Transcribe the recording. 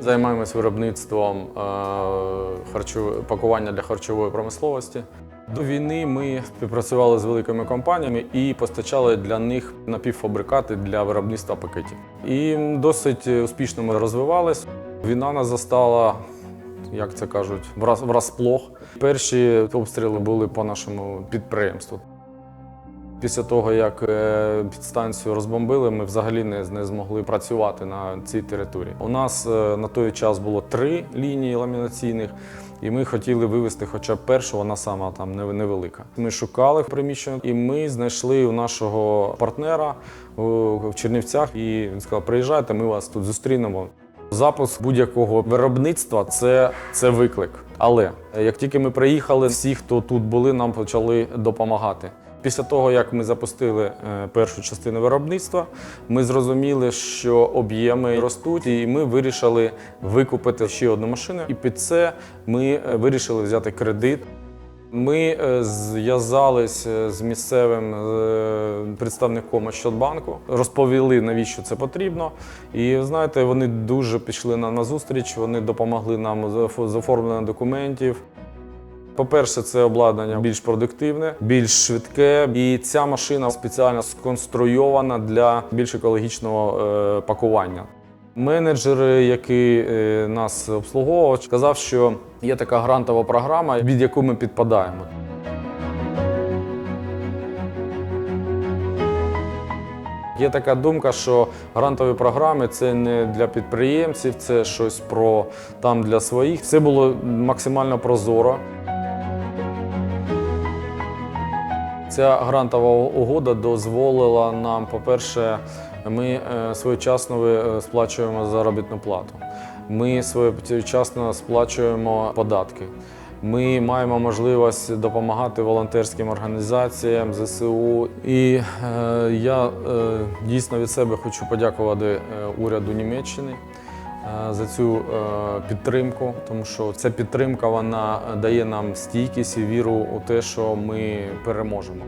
займаємось виробництвом е, пакування для харчової промисловості. До війни ми співпрацювали з великими компаніями і постачали для них напівфабрикати для виробництва пакетів. І досить успішно ми розвивались. Війна нас застала, як це кажуть, враз- врасплох. Перші обстріли були по нашому підприємству. Після того, як е, підстанцію розбомбили, ми взагалі не, не змогли працювати на цій території. У нас е, на той час було три лінії ламінаційних, і ми хотіли вивезти хоча б першу, вона сама там нев- невелика. Ми шукали приміщення, і ми знайшли у нашого партнера в Чернівцях. І він сказав: приїжджайте, ми вас тут зустрінемо. Запуск будь-якого виробництва це, це виклик. Але е, як тільки ми приїхали, всі, хто тут були, нам почали допомагати. Після того, як ми запустили е, першу частину виробництва, ми зрозуміли, що об'єми ростуть, і ми вирішили викупити ще одну машину. І під це ми е, вирішили взяти кредит. Ми е, зв'язались е, з місцевим представником Ощадбанку, розповіли, навіщо це потрібно. І знаєте, вони дуже пішли нам на зустріч, вони допомогли нам з оформленням документів. По-перше, це обладнання більш продуктивне, більш швидке, і ця машина спеціально сконструйована для більш екологічного е, пакування. Менеджер, який е, нас обслуговував, сказав, що є така грантова програма, від яку ми підпадаємо. Є така думка, що грантові програми це не для підприємців, це щось про там для своїх. Все було максимально прозоро. Ця грантова угода дозволила нам, по-перше, ми е, своєчасно е, сплачуємо заробітну плату. Ми своєчасно сплачуємо податки. Ми маємо можливість допомагати волонтерським організаціям ЗСУ. І е, я е, дійсно від себе хочу подякувати е, уряду Німеччини Е, за цю е, підтримку, тому що ця підтримка вона дає нам стійкість і віру у те, що ми переможемо.